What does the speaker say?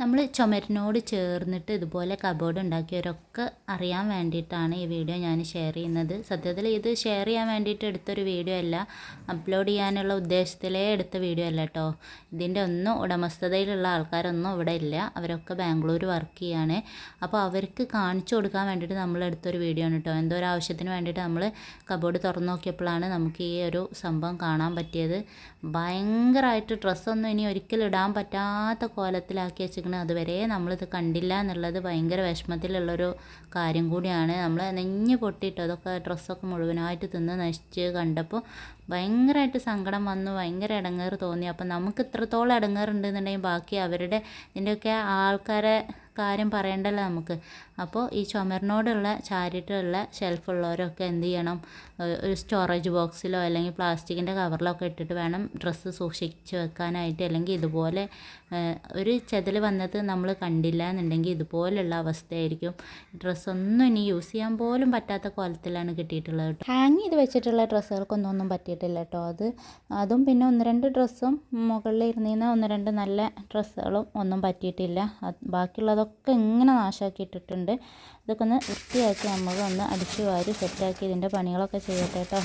നമ്മൾ ചുമരിനോട് ചേർന്നിട്ട് ഇതുപോലെ കബോർഡ് ഉണ്ടാക്കിയവരൊക്കെ അറിയാൻ വേണ്ടിയിട്ടാണ് ഈ വീഡിയോ ഞാൻ ഷെയർ ചെയ്യുന്നത്. സത്യത്തിൽ ഇത് ഷെയർ ചെയ്യാൻ വേണ്ടിയിട്ട് എടുത്തൊരു വീഡിയോ അല്ല. അപ്ലോഡ് ചെയ്യാനുള്ള ഉദ്ദേശത്തിലേ എടുത്ത വീഡിയോ അല്ല കേട്ടോ ഇതിന്റെ ഒന്നും ഉടമസ്ഥതയിലുള്ള ആൾക്കാരൊന്നും ഇവിടെ ഇല്ല. അവരൊക്കെ ബാംഗ്ലൂർ വർക്ക് ചെയ്യാണ്. അപ്പോൾ അവർക്ക് കാണിച്ചു കൊടുക്കാൻ വേണ്ടിയിട്ട് നമ്മൾ എടുത്തൊരു വീഡിയോ ആണ് കേട്ടോ എന്തോ ഒരു ആവശ്യത്തിന് വേണ്ടിയിട്ട് നമ്മൾ കബോർഡ് തുറന്നു നോക്കിയപ്പോഴാണ് നമുക്ക് ഈ ഒരു സംഭവം കാണാൻ പറ്റിയത്. ഭയങ്കരമായിട്ട് ഡ്രസ്സൊന്നും ഇനി ഒരിക്കലും ഇടാൻ പറ്റാത്ത കോലത്തിലാക്കി വെച്ചിരിക്കുന്നത് അതുവരെ നമ്മളിത് കണ്ടില്ല എന്നുള്ളത് ഭയങ്കര വിഷമത്തിലുള്ളൊരു കാര്യം കൂടിയാണ്. നമ്മൾ നെഞ്ഞ് പൊട്ടിയിട്ട് അതൊക്കെ ഡ്രസ്സൊക്കെ മുഴുവനായിട്ട് തിന്ന് നശിച്ച് കണ്ടപ്പോൾ ഭയങ്കരമായിട്ട് സങ്കടം വന്നു ഭയങ്കര ഇടങ്ങേറ് തോന്നി. അപ്പം നമുക്ക് ഇത്രത്തോളം ഇടങ്ങേറുണ്ടെന്നുണ്ടെങ്കിൽ ബാക്കി അവരുടെ ഇതിന്റെയൊക്കെ ആൾക്കാരെ കാര്യം പറയണ്ടല്ലോ നമുക്ക്. അപ്പോൾ ഈ ചുമരിനോടുള്ള ചാരിട്ടുള്ള ഷെൽഫുള്ളവരൊക്കെ എന്ത് ചെയ്യണം? ഒരു സ്റ്റോറേജ് ബോക്സിലോ അല്ലെങ്കിൽ പ്ലാസ്റ്റിക്കിന്റെ കവറിലോ ഒക്കെ ഇട്ടിട്ട് വേണം ഡ്രസ്സ് സൂക്ഷിച്ച് വെക്കാനായിട്ട്. അല്ലെങ്കിൽ ഇതുപോലെ ഒരു ചെതൽ വന്നത് നമ്മൾ കണ്ടില്ല എന്നുണ്ടെങ്കിൽ ഇതുപോലുള്ള അവസ്ഥയായിരിക്കും. ഡ്രസ്സൊന്നും ഇനി യൂസ് ചെയ്യാൻ പോലും പറ്റാത്ത കോലത്തിലാണ് കിട്ടിയിട്ടുള്ളത് കേട്ടോ. ഹാങ് ചെയ്ത് വെച്ചിട്ടുള്ള ഡ്രസ്സുകൾക്കൊന്നും ഒന്നും പറ്റിയിട്ടില്ല കേട്ടോ അത്. അതും പിന്നെ ഒന്ന് രണ്ട് ഡ്രസ്സും മുകളിൽ ഇരുന്നിരുന്ന ഒന്ന് രണ്ട് നല്ല ഡ്രസ്സുകളും ഒന്നും പറ്റിയിട്ടില്ല. അത് ബാക്കിയുള്ളതൊക്കെ ഇങ്ങനെ നാശമാക്കി ഇട്ടിട്ടുണ്ട് ഇതൊക്കെ ഒന്ന് വൃത്തിയാക്കി നമ്മൾ ഒന്ന് അടിച്ചു വാരി സെറ്റാക്കി ഇതിന്റെ പണികളൊക്കെ ചെയ്യട്ടെ കേട്ടോ